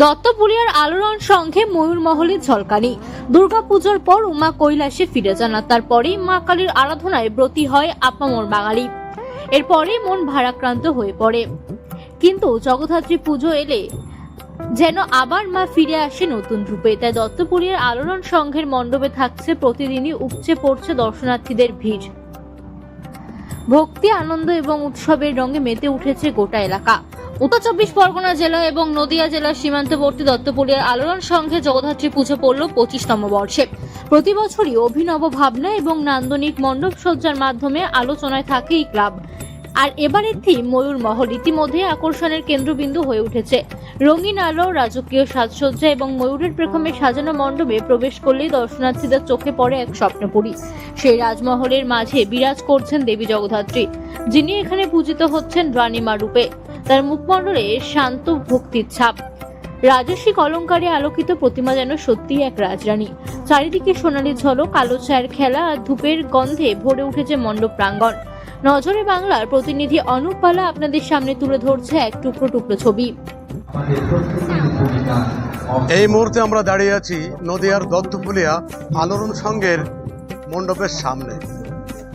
দত্তপুরিয়ার আলোড়ন সংঘে ময়ূর মহলের ঝলকানি দুর্গাপুজোর পর উমা কৈলাসে ফিরে যান আর তারপরেই মা কালীর আরাধনায় ব্রতী হয় আপামর বাঙালি। এরপরে মন ভারাক্রান্ত হয়ে পড়ে। কিন্তু জগদ্ধাত্রী পুজো এলে যেন আবার মা ফিরে আসে নতুন রূপে। তাই দত্তপুরিয়ার আলোড়ন সংঘের মণ্ডপে থাকছে প্রতিদিনই উপচে পড়ছে দর্শনার্থীদের ভিড়। ভক্তি, আনন্দ এবং উৎসবের রঙে মেতে উঠেছে গোটা এলাকা। উত্তর চব্বিশ পরগনা জেলা এবং নদিয়া জেলার সীমান্তবর্তী দত্তপুরিয়ার আলোড়ন সংঘে জগদ্ধাত্রী পুজো পড়ল পঁচিশতম বর্ষে। প্রতি বছরই অভিনব ভাবনা এবং নান্দনিক মণ্ডপ সজ্জার মাধ্যমে আলোচনায় থাকে এই ক্লাব। আর এবারের থিম ময়ূর মহল ইতিমধ্যে আকর্ষণের কেন্দ্রবিন্দু হয়ে উঠেছে। রঙিন আলো, রাজকীয় সাজসজ্জা এবং ময়ূরের প্রেক্ষমে সাজানো মণ্ডপে প্রবেশ করলেই দর্শনার্থীদের চোখে পড়ে এক স্বপ্নপুরী। সেই রাজমহলের মাঝে বিরাজ করছেন দেবী জগদ্ধাত্রী, যিনি এখানে পূজিত হচ্ছেন রানীমা রূপে। তার মুখমণ্ডলে শান্ত ভক্তির ছাপ। রাজস্বিক অলঙ্কারে আলোকিত প্রতিমা যেন সত্যিই এক রাজরানী। চারিদিকে সোনালি ঝলক আলো ছায়ের খেলা, আর ধূপের গন্ধে ভরে উঠেছে মণ্ডপ প্রাঙ্গণ। নজরে বাংলার প্রতিনিধি অনুপ পালা আপনাদের সামনে তুলে ধরছে এক টুকরো টুকরো ছবি। এই মুহূর্তে আমরা দাঁড়িয়ে আছি নদিয়ার দত্তপুলিয়া আলোড়ন সংঘের মণ্ডপের সামনে।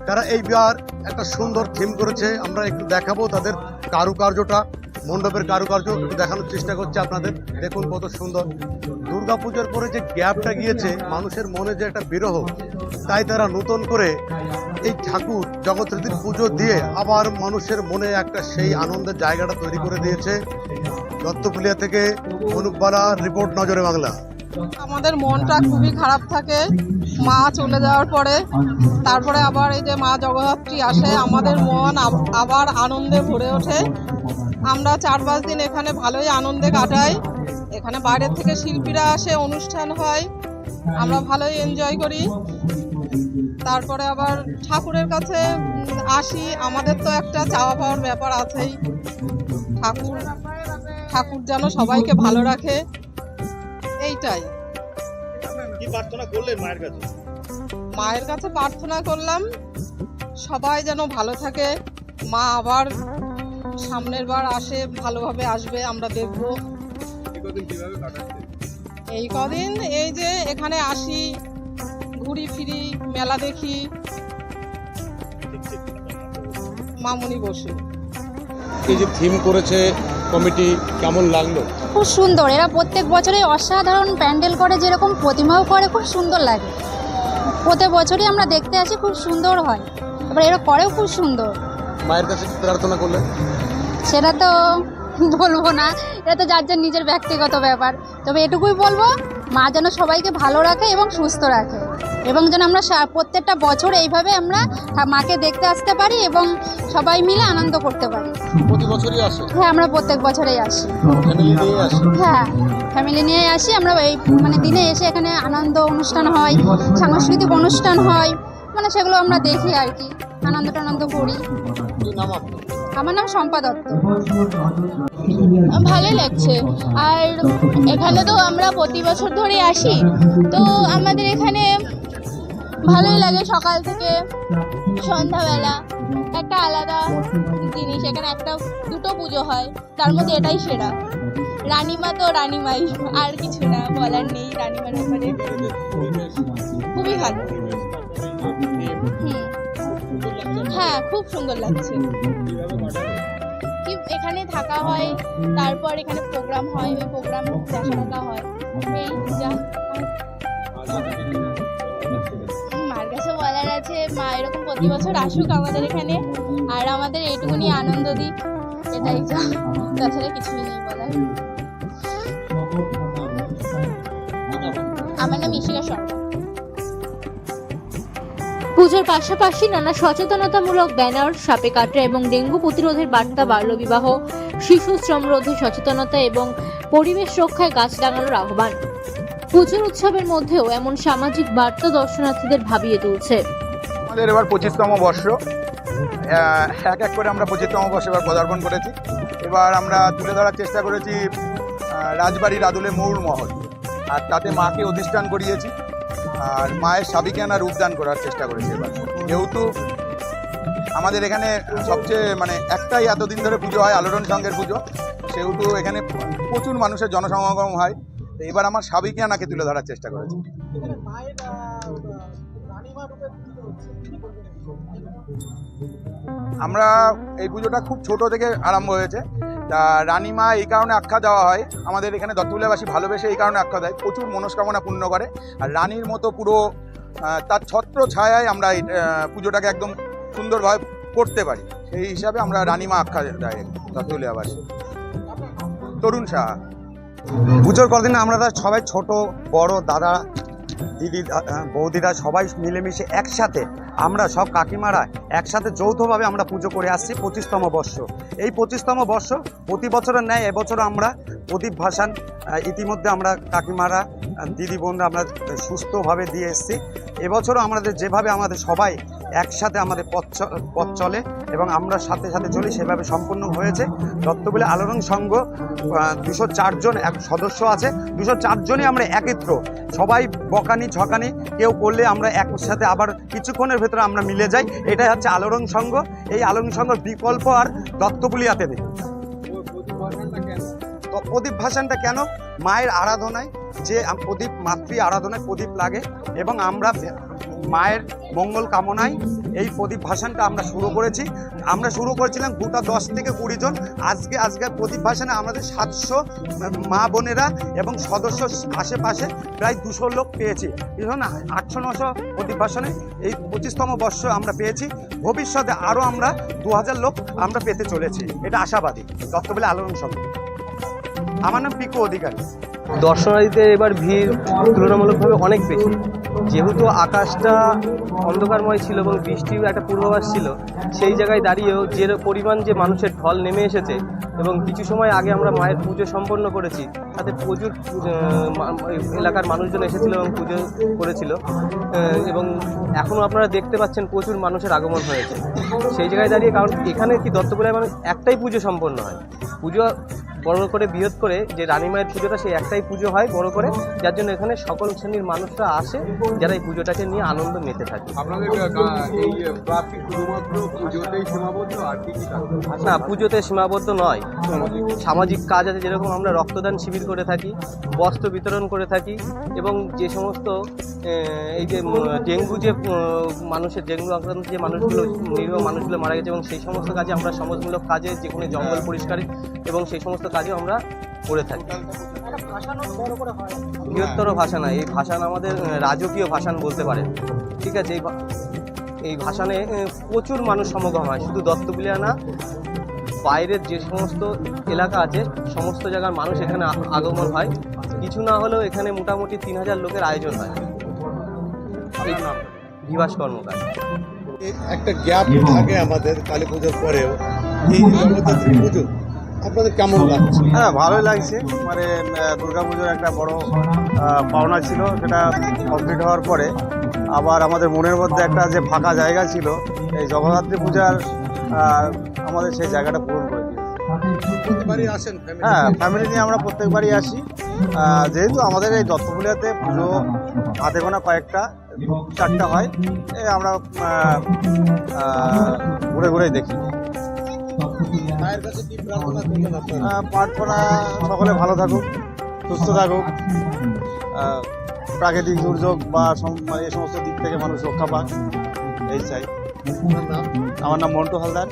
তারা এইবার একটা সুন্দর থিম করেছে, আমরা একটু দেখাবো তাদের কারুকার্যটা, মণ্ডপের কারুকার্য দেখানোর চেষ্টা করছে আপনাদের। দেখুন কত সুন্দর। দুর্গাপুজোর পরে যে গ্যাপটা গিয়েছে, মানুষের মনে যে একটা বিরহ, তাই তারা নতুন করে এই ঠাকুর জগৎরীতির পুজো দিয়ে আবার মানুষের মনে একটা সেই আনন্দের জায়গাটা তৈরি করে দিয়েছে। দত্তপুলিয়া থেকে অনুপবালা, রিপোর্ট, নজরে বাংলা। আমাদের মনটা খুবই খারাপ থাকে। মা চলে যাওয়ার পরে, তারপরে আবার এই যে মা জগদ্ধাত্রী আসে, আমাদের মন আবার আনন্দে ভরে ওঠে। আমরা চার পাঁচ দিন এখানে ভালোই আনন্দে কাটাই। এখানে বাইরের থেকে শিল্পীরা আসে, অনুষ্ঠান হয়। আমরা ভালোই এনজয় করি। তারপরে আবার ঠাকুরের কাছে আসি। আমাদের তো একটা চাওয়া পাওয়ার ব্যাপার আছেই। ঠাকুর ঠাকুর যেন সবাইকে ভালো রাখে। এইটাই। কি প্রার্থনা করলেন মায়ের কাছে? মায়ের কাছে প্রার্থনা করলাম সবাই যেন ভালো থাকে। মা আবার সামনের বার আসে ভালোভাবে আসবে আমরা দেখব। এই কদিন এই যে এখানে আসি ঘুরি ফিরি মেলা দেখি। মামুনি বসে। এই যে থিম করেছে কমিটি কেমন লাগল? খুব সুন্দর। এরা প্রত্যেক বছরই অসাধারণ প্যান্ডেল করে যেরকম প্রতিমাও করে খুব সুন্দর লাগে। প্রত্যেক বছরই আমরা দেখতে আসি খুব সুন্দর হয়। এবার এরা করেও খুব সুন্দর। মায়ের কাছে প্রার্থনা করলে সেটা তো বলব না। এটা তো যার যার নিজের ব্যক্তিগত ব্যাপার। তবে এটুকুই বলব মা যেন সবাইকে ভালো রাখে এবং সুস্থ রাখে। এবং যেন আমরা প্রত্যেকটা বছর এইভাবে আমরা মাকে দেখতে আসতে পারি এবং সবাই মিলে আনন্দ করতে পারি। প্রতি বছরই আসে? হ্যাঁ আমরা প্রত্যেক বছরেই আসি। হ্যাঁ ফ্যামিলি নিয়ে আসি। আমরা এই মানে দিনে এসে এখানে আনন্দ অনুষ্ঠান হয় সাংস্কৃতিক অনুষ্ঠান হয় মানে সেগুলো আমরা দেখি আর কি। আনন্দ টানন্দ করি আমার নাম শম্পা দত্ত। ভালোই লাগছে। আর এখানে তো আমরা প্রতি বছর ধরে আসি। তো আমাদের এখানে ভালোই লাগে সকাল থেকে সন্ধ্যাবেলা। একটা আলাদা জিনিস, এখানে একটা, দুটো পুজো হয়। তার মধ্যে এটাই সেরা। রানিমা তো রানীমাই, আর কিছু না, বলার নেই রানীমার ব্যাপারে। খুবই ভালো। হ্যাঁ খুব সুন্দর লাগছে। কি এখানে থাকা হয়, তারপর এখানে প্রোগ্রাম হয়, ওই প্রোগ্রাম টাকা হয়। এই যা মার কাছে বলার আছে, মা এরকম প্রতি বছর আসুক আমাদের এখানে, আর আমাদের এইটুকুনি আনন্দ দিক, এটাই যা। তাছাড়া কিছুই নেই বলার। আমার নাম ইশিকা সরকার পুজোর পাশাপাশি নানা সচেতনতামূলক ব্যানার, সাপে কাটরা এবং ডেঙ্গু প্রতিরোধের বার্তা বাল্যবিবাহ শিশু শ্রম রোধে সচেতনতা এবং পরিবেশ রক্ষায় গাছ লাগানোর আহ্বান। পুজোর উৎসবের মধ্যেও এমন সামাজিক বার্তা দর্শনার্থীদের ভাবিয়ে তুলছে। আমাদের এবার পঁচিশতম বর্ষ। এক এক করে আমরা পঁচিশতম বর্ষ এবার পদার্পণ করেছি। এবার আমরা তুলে ধরার চেষ্টা করেছি রাজবাড়ির আদুলে ময়ূর মহল। আর তাতে মাকে অধিষ্ঠান করিয়েছি। আর মায়ের সাবিকানা রূপদান করার চেষ্টা করেছি এবার। যেহেতু আমাদের এখানে সবচেয়ে মানে একটাই এতদিন ধরে পুজো হয় আলোড়ন সঙ্গের পুজো সেহেতু এখানে প্রচুর মানুষের জনসমাগম হয়। তো এবার আমার সাবিকিয়ানাকে তুলে ধরার চেষ্টা করেছি। আমরা এই পুজোটা খুব ছোট থেকে আরম্ভ হয়েছে। তা রানীমা এই কারণে আখ্যা দেওয়া হয়। আমাদের এখানে দত্তগুলাবাসী ভালোবেসে এই কারণে আখ্যা দেয়। প্রচুর মনস্কামনা পূর্ণ করে। আর রানীর মতো পুরো তার ছত্র ছায়ায় আমরা এই পুজোটাকে একদম সুন্দরভাবে করতে পারি। সেই হিসাবে আমরা রানীমা আখ্যা দেয় দত্তগুলিয়াবাসী তরুণ সাহা। পুজোর কদিন আমরা সবাই ছোট, বড়, দাদা দিদি বৌদিরা সবাই মিলেমিশে একসাথে আমরা সব কাকিমারা একসাথে যৌথভাবে আমরা পুজো করে আসছি পঁচিশতম বর্ষ। এই পঁচিশতম বর্ষ প্রতি বছরের ন্যায় এবছর আমরা প্রদীপ ভাসান ইতিমধ্যে আমরা কাকিমারা দিদি বোনরা আমরা সুস্থভাবে দিয়ে এসেছি। এবছরও আমাদের যেভাবে আমাদের সবাই একসাথে আমাদের পথ পথ চলে এবং আমরা সাথে সাথে চলি, সেভাবে সম্পূর্ণ হয়েছে। দত্তবলে আলোড়ন সংঘ দুশো চারজন এক সদস্য আছে। দুশো চারজনই আমরা একত্র। সবাই বকানি ঝকানি কেউ করলে আমরা একসাথে আবার কিছুক্ষণের ভেতরে আমরা মিলে যাই। এটাই হচ্ছে আলোড়ন সংঘ। এই আলোড়ন সংঘ বিকল্প আর দত্তপুলিয়াতে নেই। প্রদীপ ভাসানটা কেন? মায়ের আরাধনায় যে প্রদীপ, মাতৃ আরাধনায় প্রদীপ লাগে এবং আমরা মায়ের মঙ্গল কামনায় এই প্রদীপ ভাসানটা আমরা শুরু করেছি। আমরা শুরু করেছিলাম গোটা দশ থেকে কুড়ি জন। আজকে আজকে প্রদীপ ভাসানে আমাদের সাতশো মা বোনেরা এবং সদস্য আশেপাশে প্রায় দুশো লোক পেয়েছি। এখন আটশো, নশো প্রদীপ ভাসানে এই পঁচিশতম বর্ষ আমরা পেয়েছি। ভবিষ্যতে আরও আমরা দু হাজার লোক আমরা পেতে চলেছি। এটা আশাবাদী। দত্তবেলা আলোড়ন সঙ্গে আমার নাম পিকু অধিকারী। দর্শনার্থীদের এবার ভিড় তুলনামূলকভাবে অনেক বেশি। যেহেতু আকাশটা অন্ধকারময় ছিল এবং বৃষ্টির একটা পূর্বাভাস ছিল, সেই জায়গায় দাঁড়িয়েও যে পরিমাণ যে মানুষের ঢল নেমে এসেছে এবং কিছু সময় আগে আমরা মায়ের পুজো সম্পন্ন করেছি, তাতে প্রচুর এলাকার মানুষজন এসেছিল এবং পুজো করেছিল এবং এখনও আপনারা দেখতে পাচ্ছেন প্রচুর মানুষের আগমন হয়েছে। সেই জায়গায় দাঁড়িয়ে, কারণ এখানে কি দত্তপুরায় মানে একটাই পুজো সম্পন্ন হয়। পুজো বড় করে বৃহৎ করে যে রানী মায়ের পুজোটা সেই একটাই পুজো হয় বড় করে যার জন্য এখানে সকল শ্রেণির মানুষরা আসে যারা এই পুজোটাকে নিয়ে আনন্দ মেতে থাকে। না পুজোতে সীমাবদ্ধ নয়। সামাজিক কাজ আছে যেরকম আমরা রক্তদান শিবির করে থাকি বস্ত্র বিতরণ করে থাকি এবং যে সমস্ত এই যে ডেঙ্গু যে মানুষের ডেঙ্গু আক্রান্ত যে মানুষগুলো নিরীহ মানুষগুলো মারা গেছে এবং সেই সমস্ত কাজে আমরা সমাজমূলক কাজে যে কোনো জঙ্গল পরিষ্কার এবং সেই সমস্ত কাজেও আমরা করে থাকি। বৃহত্তর ভাষা না এই ভাষান আমাদের রাজকীয় ভাষান বলতে পারে। ঠিক আছে এই এই ভাষানে প্রচুর মানুষ সমাগম হয়। শুধু দত্তবিলিয়া না বাইরের যে সমস্ত এলাকা আছে সমস্ত জায়গার মানুষ এখানে আগমন হয়। কিছু না হলেও এখানে মোটামুটি তিন হাজার লোকের আয়োজন হয়। নাম বিভাস কর্মকার। একটা গ্যাপ থাকে আমাদের কালী পুজোর পরেও এই জগদ্ধাত্রী পুজো আপনাদের কেমন লাগছে? হ্যাঁ ভালোই লাগছে। মানে দুর্গা পুজোর একটা বড় পাওনা ছিল সেটা কমপ্লিট হওয়ার পরে। আবার আমাদের মনের মধ্যে একটা যে ফাঁকা জায়গা ছিল এই জগদ্ধাত্রী পূজার আমাদের সেই জায়গাটা পূরণ করে দিয়েছে। হ্যাঁ ফ্যামিলি নিয়ে আমরা প্রত্যেকবারই আসি। যেহেতু আমাদের এই দত্তপুলিয়াতে পুজো হাতে গোনা কয়েকটা চারটা হয়। এই আমরা ঘুরে ঘুরে দেখি। প্রার্থনা সকলে ভালো থাকুক, সুস্থ থাকুক। প্রাকৃতিক দুর্যোগ বা মানে এই সমস্ত দিক থেকে মানুষ রক্ষা পাক, এই চাই। আমার নাম মন্টু হালদার।